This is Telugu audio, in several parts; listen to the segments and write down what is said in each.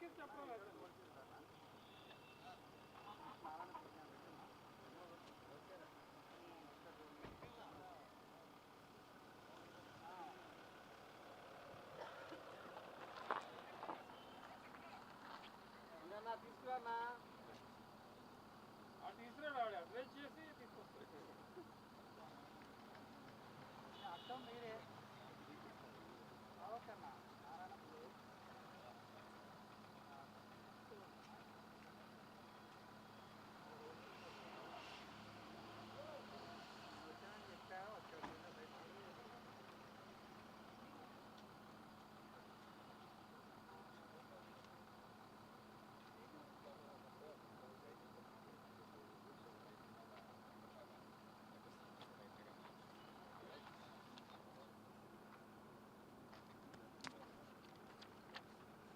ఇంకా తీసుకురా అర్థం మీరే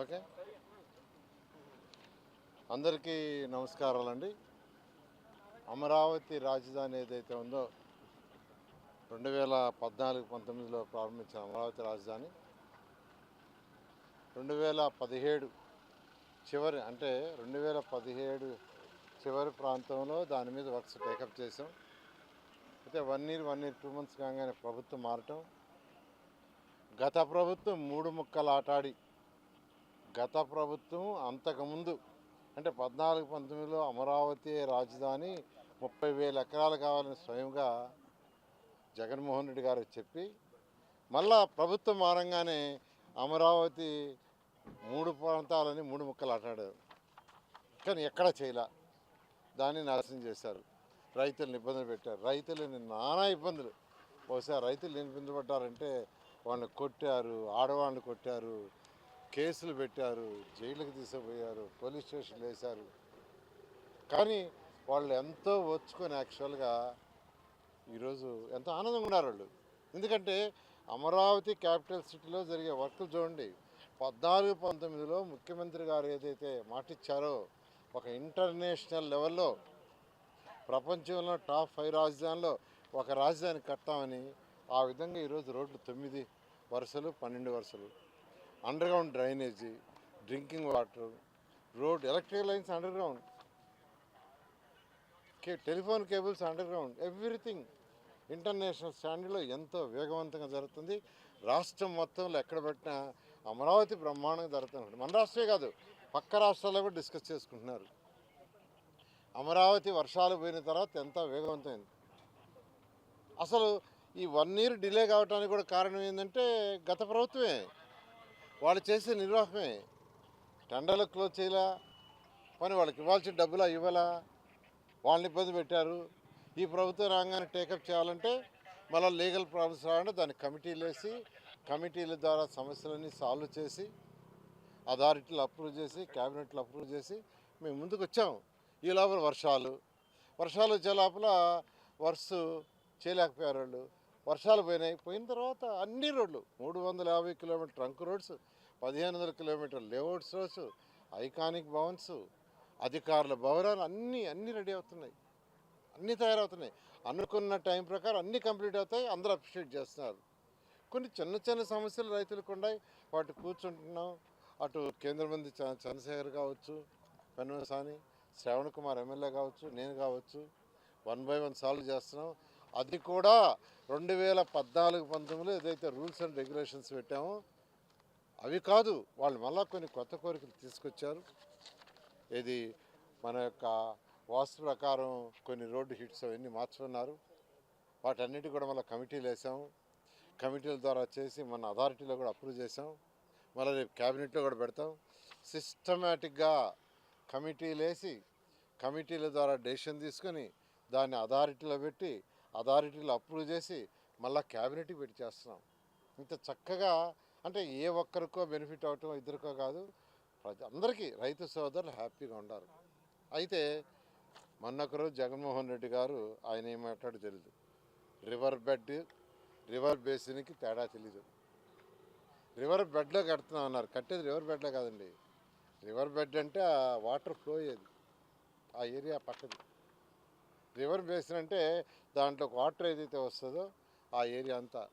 ఓకే. అందరికీ నమస్కారాలండి. అమరావతి రాజధాని ఏదైతే ఉందో రెండు వేల పద్నాలుగు పంతొమ్మిదిలో ప్రారంభించిన అమరావతి రాజధాని రెండు వేల పదిహేడు చివరి అంటే రెండు వేల పదిహేడు చివరి ప్రాంతంలో దాని మీద వర్క్స్ టేకప్ చేసాం. అయితే one year one year two months కాగానే ప్రభుత్వం మారటం. గత ప్రభుత్వం మూడు ముక్కలు ఆటాడి గత ప్రభుత్వం అంతకుముందు అంటే పద్నాలుగు పంతొమ్మిదిలో అమరావతి రాజధాని ముప్పై వేల ఎకరాలు కావాలని స్వయంగా జగన్మోహన్ రెడ్డి గారు చెప్పి మళ్ళా ప్రభుత్వం మారంగానే అమరావతి మూడు ప్రాంతాలని మూడు ముక్కలు ఆటాడారు కానీ ఎక్కడ చేయలే. దాన్ని నాశనం చేశారు. రైతులను ఇబ్బందులు పెట్టారు. రైతులని నానా ఇబ్బందులు. బహుశా రైతులు ఎన్ని ఇబ్బంది పడ్డారంటే వాళ్ళని కొట్టారు ఆడవాళ్ళని కొట్టారు కేసులు పెట్టారు జైలుకి తీసుకుపోయారు పోలీస్ స్టేషన్లు వేశారు. కానీ వాళ్ళు ఎంతో ఓర్చుకొని యాక్చువల్గా ఈరోజు ఎంతో ఆనందంగా ఉన్నారు వాళ్ళు. ఎందుకంటే అమరావతి క్యాపిటల్ సిటీలో జరిగే వర్కులు చూడండి. పద్నాలుగు పంతొమ్మిదిలో ముఖ్యమంత్రి గారు ఏదైతే మాటిచ్చారో ఒక ఇంటర్నేషనల్ లెవెల్లో ప్రపంచంలో టాప్ ఫైవ్ రాజధానిలో ఒక రాజధాని కట్టామని ఆ విధంగా ఈరోజు రోడ్లు తొమ్మిది వరుసలు పన్నెండు వరుసలు. Underground drainage drinking water road electrical lines underground కే telephone cables underground everything international స్టాండర్డ్లో ఎంతో వేగవంతంగా జరుగుతుంది. రాష్ట్రం మొత్తంలో ఎక్కడ పెట్టినా అమరావతి బ్రహ్మాండంగా జరుగుతుంది. మన రాష్ట్రమే కాదు పక్క రాష్ట్రాల్లో కూడా డిస్కస్ చేసుకుంటున్నారు. అమరావతి వర్షాలు పోయిన తర్వాత ఎంత వేగవంతమైంది. అసలు ఈ వన్ ఇయర్ డిలే కావడానికి కూడా కారణం ఏంటంటే గత ప్రభుత్వమే. వాళ్ళు చేసే నిర్వాహమే. టెండర్లు క్లోజ్ చేయలా పని వాళ్ళకి ఇవ్వాల్సిన డబ్బులా ఇవ్వాలా? వాళ్ళని ఇబ్బంది పెట్టారు. ఈ ప్రభుత్వం రాగానే టేకప్ చేయాలంటే మళ్ళీ లీగల్ ప్రాబ్లమ్స్ రావాలంటే దాన్ని కమిటీలు వేసి కమిటీల ద్వారా సమస్యలన్నీ సాల్వ్ చేసి అథారిటీలు అప్రూవ్ చేసి క్యాబినెట్లు అప్రూవ్ చేసి మేము ముందుకు వచ్చాము. ఈ లోపల వర్షాలు. వర్షాలు వచ్చే లోపల వర్స్ చేయలేకపోయారు వాళ్ళు. వర్షాలు పోయినాయి. పోయిన తర్వాత అన్ని రోడ్లు మూడు వందల యాభై కిలోమీటర్ ట్రంక్ రోడ్స్ పదిహేను వందల కిలోమీటర్ లేఅవుట్స్ రోడ్స్ ఐకానిక్ భవన్స్ అధికారుల భవనాలు అన్నీ అన్నీ రెడీ అవుతున్నాయి. అన్నీ తయారవుతున్నాయి. అనుకున్న టైం ప్రకారం అన్నీ కంప్లీట్ అవుతాయి. అందరూ అప్రిషియేట్ చేస్తున్నారు. కొన్ని చిన్న చిన్న సమస్యలు రైతులకు ఉన్నాయి. వాటి కూర్చుంటున్నాం. అటు కేంద్ర మంత్రి చ- చంద్రశేఖర్ కావచ్చు పెన్వసాని శ్రవణ్ కుమార్ ఎమ్మెల్యే కావచ్చు నేను కావచ్చు వన్ బై వన్ సాల్వ్ చేస్తున్నాం. అది కూడా రెండు వేల పద్నాలుగు పంతొమ్మిదిలో ఏదైతే రూల్స్ అండ్ రెగ్యులేషన్స్ పెట్టామో అవి కాదు వాళ్ళు మళ్ళా కొన్ని కొత్త కోరికలు తీసుకొచ్చారు. ఇది మన యొక్క వాస్తు ప్రకారం కొన్ని రోడ్డు హిట్స్ అవన్నీ మార్చుకున్నారు. వాటన్నిటి కూడా మళ్ళీ కమిటీలు వేసాము. కమిటీల ద్వారా చేసి మన అథారిటీలో కూడా అప్రూవ్ చేసాం. మళ్ళీ రేపు క్యాబినెట్లో కూడా పెడతాం. సిస్టమేటిక్గా కమిటీలు వేసి కమిటీల ద్వారా డెసిషన్ తీసుకొని దాన్ని అథారిటీలో పెట్టి అథారిటీలో అప్రూవ్ చేసి మళ్ళీ క్యాబినెట్కి పెట్టి చేస్తున్నాం. ఇంత చక్కగా అంటే ఏ ఒక్కరికో బెనిఫిట్ అవటం ఇద్దరికో కాదు ప్రజ అందరికీ రైతు సోదరులు హ్యాపీగా ఉండాలి. అయితే మొన్నొకరోజు జగన్మోహన్ రెడ్డి గారు ఆయన ఏం మాట్లాడో తెలియదు రివర్ బెడ్ రివర్ బేసిన్కి తేడా తెలీదు. రివర్ బెడ్లో కడుతున్నాం అన్నారు. కట్టేది రివర్ బెడ్లో కాదండి. రివర్ బెడ్ అంటే ఆ వాటర్ ఫ్లో అయ్యేది. ఆ ఏరియా పక్కది. రివర్ బేసిన్ అంటే దాంట్లో వాటర్ ఏదైతే వస్తుందో ఆ ఏరియా అంతా.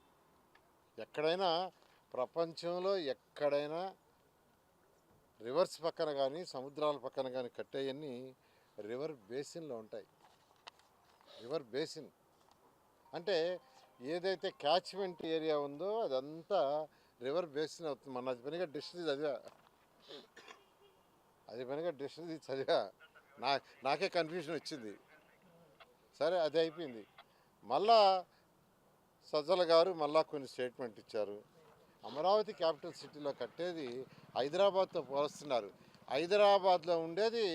ఎక్కడైనా ప్రపంచంలో ఎక్కడైనా రివర్స్ పక్కన కానీ సముద్రాల పక్కన కానీ కట్టేయన్నీ రివర్ బేసిన్లో ఉంటాయి. River basin. అంటే ఏదైతే క్యాచ్మెంట్ ఏరియా ఉందో అదంతా రివర్ బేసిన్ అవుతుంది. మన అది పనిగా డిస్ట్రీ చదివా. అది పనిగా డిస్ట్రీ చదివా. నా నాకే కన్ఫ్యూజన్ వచ్చింది. సరే అది అయిపోయింది. మళ్ళా సజ్జల గారు మళ్ళా కొన్ని స్టేట్మెంట్ ఇచ్చారు. అమరావతి క్యాపిటల్ సిటీలో కట్టేది హైదరాబాద్తో పోలుస్తున్నారు. హైదరాబాద్లో ఉండేది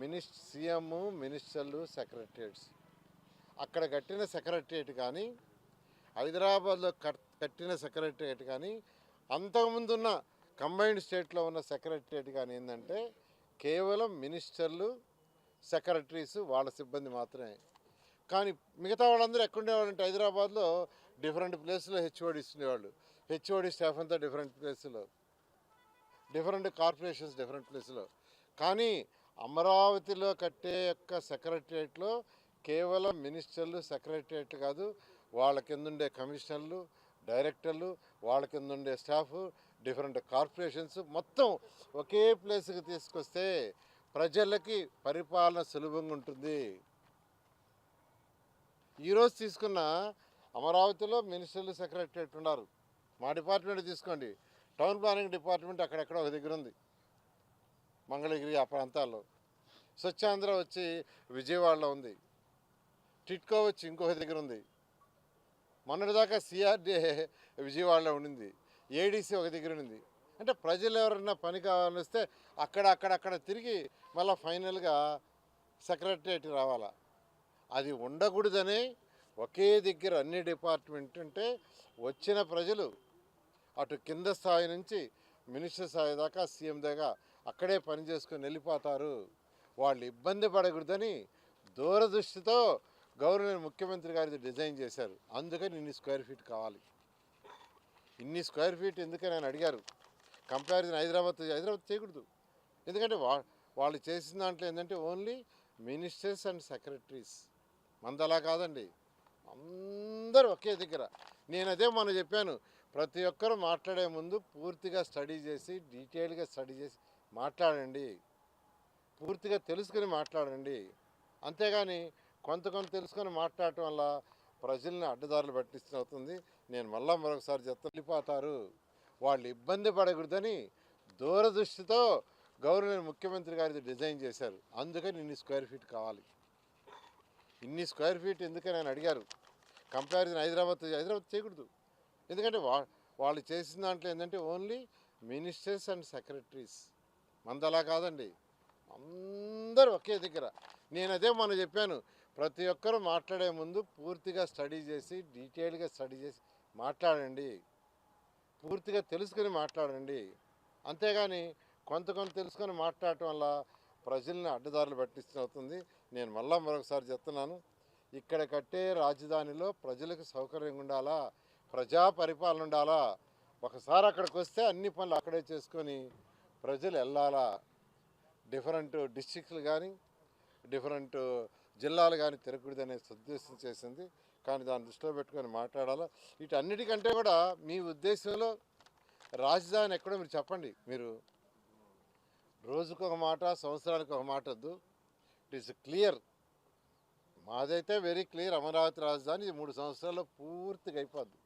మినిస్ సీఎం మినిస్టర్లు సెక్రటరియట్స్ అక్కడ కట్టిన సెక్రటరియట్ కానీ హైదరాబాద్లో కట్ కట్టిన సెక్రటరియట్ కానీ అంతకుముందు ఉన్న కంబైన్డ్ స్టేట్లో ఉన్న సెక్రటరియట్ కానీ ఏంటంటే కేవలం మినిస్టర్లు సెక్రటరీస్ వాళ్ళ సిబ్బంది మాత్రమే. కానీ మిగతా వాళ్ళందరూ ఎక్కడుండేవాళ్ళంటే హైదరాబాద్లో డిఫరెంట్ ప్లేస్లో హెచ్ఓడిస్ ఉండేవాళ్ళు. హెచ్ఓడి స్టాఫ్ అంతా డిఫరెంట్ ప్లేస్లో డిఫరెంట్ కార్పొరేషన్స్ డిఫరెంట్ ప్లేస్లో కానీ అమరావతిలో కట్టే యొక్క సెక్రటరియట్లో కేవలం మినిస్టర్లు సెక్రటరియట్ కాదు వాళ్ళ కిందుండే కమిషనర్లు డైరెక్టర్లు వాళ్ళ కింద ఉండే స్టాఫ్ డిఫరెంట్ కార్పొరేషన్స్ మొత్తం ఒకే ప్లేస్కి తీసుకొస్తే ప్రజలకి పరిపాలన సులభంగా ఉంటుంది. ఈరోజు తీసుకున్న అమరావతిలో మినిస్టర్లు సెక్రటరేట్ ఉన్నారు మా డిపార్ట్మెంట్ తీసుకోండి. టౌన్ ప్లానింగ్ డిపార్ట్మెంట్ అక్కడెక్కడ ఒక దగ్గర ఉంది. మంగళగిరి ఆ ప్రాంతాల్లో. స్వచ్ఛాంధ్ర వచ్చి విజయవాడలో ఉంది. టిట్కో వచ్చి ఇంకొక దగ్గర ఉంది. మొన్నటిదాకా సిఆర్డీఏ విజయవాడలో ఉండింది. ఏడీసీ ఒక దగ్గర ఉంది అంటే ప్రజలు ఎవరైనా పని కావాలని వస్తే అక్కడ అక్కడ అక్కడ తిరిగి మళ్ళీ ఫైనల్గా సెక్రటరియట్ రావాలా. అది ఉండకూడదని ఒకే దగ్గర అన్ని డిపార్ట్మెంట్ అంటే వచ్చిన ప్రజలు అటు కింద స్థాయి నుంచి మినిస్టర్ స్థాయి దాకా సీఎం దాకా అక్కడే పని చేసుకొని వెళ్ళిపోతారు. వాళ్ళు ఇబ్బంది పడకూడదని దూరదృష్టితో గవర్నర్ ముఖ్యమంత్రి గారి డిజైన్ చేశారు. అందుకని ఇన్ని స్క్వేర్ ఫీట్ కావాలి. ఇన్ని స్క్వేర్ ఫీట్ ఎందుకని ఆయన అడిగారు. కంపారిజన్ హైదరాబాద్ హైదరాబాద్ చేయకూడదు. ఎందుకంటే వా వాళ్ళు చేసిన దాంట్లో ఏంటంటే ఓన్లీ మినిస్టర్స్ అండ్ సెక్రటరీస్. మందలా కాదండి. అందరూ ఒకే దగ్గర. నేను అదే మొన్న చెప్పాను. ప్రతి ఒక్కరు మాట్లాడే ముందు పూర్తిగా స్టడీ చేసి డీటెయిల్గా స్టడీ చేసి మాట్లాడండి. పూర్తిగా తెలుసుకుని మాట్లాడండి. అంతేగాని కొంత కొంత తెలుసుకొని మాట్లాడటం వల్ల ప్రజల్ని అడ్డదారులు పట్టిస్తూ అవుతుంది. నేను మళ్ళీ మరొకసారి చెప్తా. వెళ్ళిపోతారు. వాళ్ళు ఇబ్బంది పడకూడదని దూరదృష్టితో గవర్నర్ ముఖ్యమంత్రి గారిది డిజైన్ చేశారు. అందుకని ఇన్ని స్క్వేర్ ఫీట్ కావాలి. ఇన్ని స్క్వేర్ ఫీట్ ఎందుకని ఆయన అడిగారు. కంపారిజన్ హైదరాబాద్ హైదరాబాద్ చేయకూడదు. ఎందుకంటే వా వాళ్ళు చేసిన దాంట్లో ఏంటంటే ఓన్లీ మినిస్టర్స్ అండ్ సెక్రటరీస్. మందలా కాదండి. అందరూ ఒకే దగ్గర. నేను అదే మొన్న చెప్పాను. ప్రతి ఒక్కరూ మాట్లాడే ముందు పూర్తిగా స్టడీ చేసి డీటెయిల్గా స్టడీ చేసి మాట్లాడండి. పూర్తిగా తెలుసుకొని మాట్లాడండి. అంతేగాని కొంత కొంత తెలుసుకొని మాట్లాడటం వల్ల ప్రజల్ని అడ్డదారులు పట్టిస్తూ అవుతుంది. నేను మళ్ళా మరొకసారి చెప్తున్నాను. ఇక్కడ కట్టే రాజధానిలో ప్రజలకు సౌకర్యంగా ఉండాలా? ప్రజా పరిపాలన ఉండాలా? ఒకసారి అక్కడికి వస్తే అన్ని పనులు అక్కడే చేసుకొని ప్రజలు వెళ్ళాలా? డిఫరెంట్ డిస్టిక్లు కానీ డిఫరెంట్ జిల్లాలు కానీ తిరగకూడదనే ఉద్దేశం చేసింది. కానీ దాన్ని దృష్టిలో పెట్టుకొని మాట్లాడాలా? వీటన్నిటికంటే కూడా మీ ఉద్దేశంలో రాజధాని ఎక్కడో మీరు చెప్పండి. మీరు రోజుకు ఒక మాట సంవత్సరానికి ఒక మాట వద్దు. It is clear. మాదైతే వెరీ క్లియర్. అమరావతి రాజధాని ఇది మూడు సంవత్సరాల్లో పూర్తిగా అయిపోద్ది.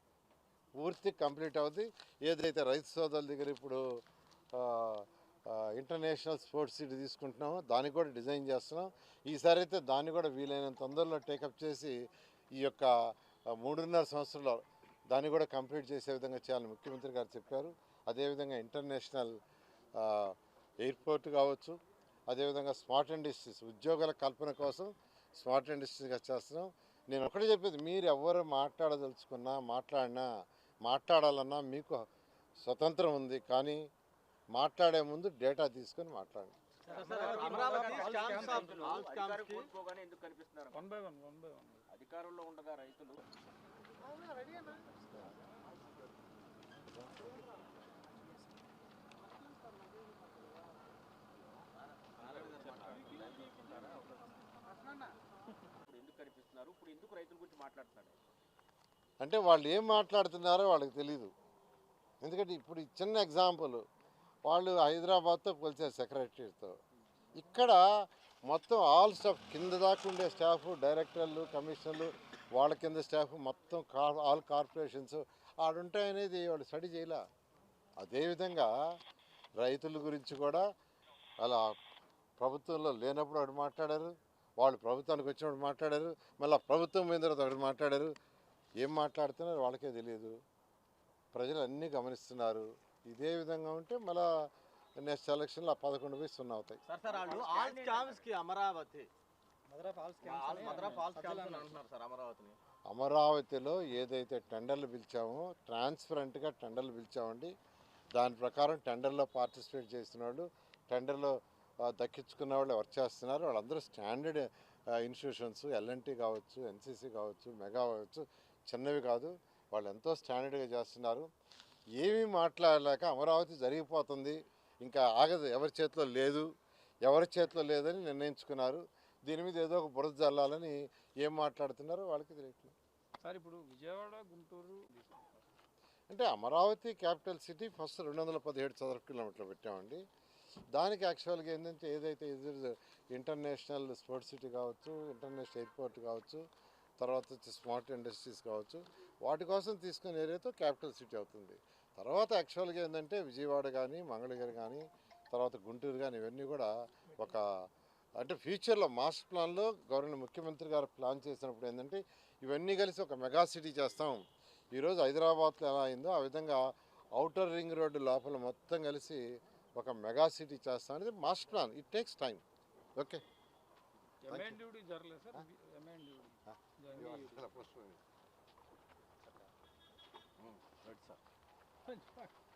పూర్తి కంప్లీట్ అవుద్ది. ఏదైతే రైతు సోదరుల దగ్గర ఇప్పుడు ఇంటర్నేషనల్ స్పోర్ట్స్ సిటీ తీసుకుంటున్నామో దానికి కూడా డిజైన్ చేస్తున్నాం. ఈసారి అయితే దాన్ని కూడా వీలైనంత తొందరలో టేకప్ చేసి ఈ యొక్క మూడున్నర సంవత్సరంలో దాన్ని కూడా కంప్లీట్ చేసే విధంగా చేయాలని ముఖ్యమంత్రి గారు చెప్పారు అదేవిధంగా ఇంటర్నేషనల్ ఎయిర్పోర్ట్ కావచ్చు అదేవిధంగా స్మార్ట్ ఇండస్ట్రీస్ ఉద్యోగాల కల్పన కోసం స్మార్ట్ ఇండస్ట్రీస్గా చేస్తున్నాం నేను ఒకటే చెప్పేది మీరు ఎవరు మాట్లాడదలుచుకున్నా మాట్లాడినా మాట్లాడాలన్నా మీకు స్వతంత్రం ఉంది కానీ మాట్లాడే ముందు డేటా తీసుకొని మాట్లాడండి అమరావతి అధికారంలో ఉండగా రైతులు ఇప్పుడు ఎందుకు కనిపిస్తున్నారు? ఇప్పుడు ఎందుకు రైతుల గురించి మాట్లాడుతున్నారు? అంటే వాళ్ళు ఏం మాట్లాడుతున్నారో వాళ్ళకి తెలీదు. ఎందుకంటే ఇప్పుడు ఈ చిన్న ఎగ్జాంపుల్ వాళ్ళు హైదరాబాద్తో పోల్చారు సెక్రటరీతో ఇక్కడ మొత్తం ఆల్ స్టాఫ్ కింద దాకా ఉండే స్టాఫ్ డైరెక్టర్లు కమిషనర్లు వాళ్ళ కింద స్టాఫ్ మొత్తం కార్ ఆల్ కార్పొరేషన్స్ ఆడుంటాయనేది వాళ్ళు స్టడీ చేయలే. అదేవిధంగా రైతుల గురించి కూడా అలా ప్రభుత్వంలో లేనప్పుడు ఒకటి మాట్లాడారు వాళ్ళు ప్రభుత్వానికి వచ్చినప్పుడు మాట్లాడారు మళ్ళీ ప్రభుత్వం మీద తర్వాత ఒకటి మాట్లాడారు. ఏం మాట్లాడుతున్నారో వాళ్ళకే తెలియదు. ప్రజలు అన్నీ గమనిస్తున్నారు. ఇదే విధంగా ఉంటే మళ్ళీ నెక్స్ట్ ఎలక్షన్లో పదకొండు పోయి సున్నా అవుతాయి. సార్ సార్ వాళ్ళు ఆల్ స్కామ్స్కి అమరావతి. మదరా ఫాల్స్ మద్రా ఫాల్స్ స్కామ్స్ అని అంటున్నారు సార్ అమరావతిని. అమరావతిలో ఏదైతే టెండర్లు పిలిచామో ట్రాన్స్పరెంట్గా టెండర్లు పిలిచామండి. దాని ప్రకారం టెండర్లో పార్టిసిపేట్ చేసిన వాళ్ళు టెండర్లో దక్కించుకున్న వాళ్ళు వర్క్ చేస్తున్నారు? వాళ్ళందరూ స్టాండర్డ్ ఇన్స్టిట్యూషన్స్ ఎల్ఎన్టీ కావచ్చు ఎన్సీసీ కావచ్చు మెగా కావచ్చు చిన్నవి కాదు. వాళ్ళు ఎంతో స్టాండర్డ్గా చేస్తున్నారు. ఏమీ మాట్లాడలేక అమరావతి జరిగిపోతుంది. ఇంకా ఆగదు. ఎవరి చేతిలో లేదు ఎవరి చేతిలో లేదని నిర్ణయించుకున్నారు. దీని మీద ఏదో ఒక బురద జల్లాలని ఏం మాట్లాడుతున్నారో వాళ్ళకి తెలియట్లేదు. సార్ ఇప్పుడు విజయవాడ గుంటూరు అంటే అమరావతి క్యాపిటల్ సిటీ ఫస్ట్ రెండు వందల పదిహేడు చదరపు కిలోమీటర్లు పెట్టామండి. దానికి యాక్చువల్గా ఏంటంటే ఏదైతే ఇంటర్నేషనల్ స్పోర్ట్స్ సిటీ కావచ్చు ఇంటర్నేషనల్ ఎయిర్పోర్ట్ కావచ్చు తర్వాత వచ్చి స్మార్ట్ ఇండస్ట్రీస్ కావచ్చు వాటి కోసం తీసుకునే ఏరియాతో క్యాపిటల్ సిటీ అవుతుంది. తర్వాత యాక్చువల్గా ఏంటంటే విజయవాడ కానీ మంగళగిరి కానీ తర్వాత గుంటూరు కానీ ఇవన్నీ కూడా ఒక అంటే ఫ్యూచర్లో మాస్టర్ ప్లాన్లో గవర్నమెంట్ ముఖ్యమంత్రి గారు ప్లాన్ చేసినప్పుడు ఏంటంటే ఇవన్నీ కలిసి ఒక మెగా సిటీ చేస్తాం. ఈరోజు హైదరాబాద్లో ఎలా అయిందో ఆ విధంగా అవుటర్ రింగ్ రోడ్డు లోపల మొత్తం కలిసి ఒక మెగా సిటీ చేస్తాం అనేది master plan. It takes time okay. Sir? Holy fuck.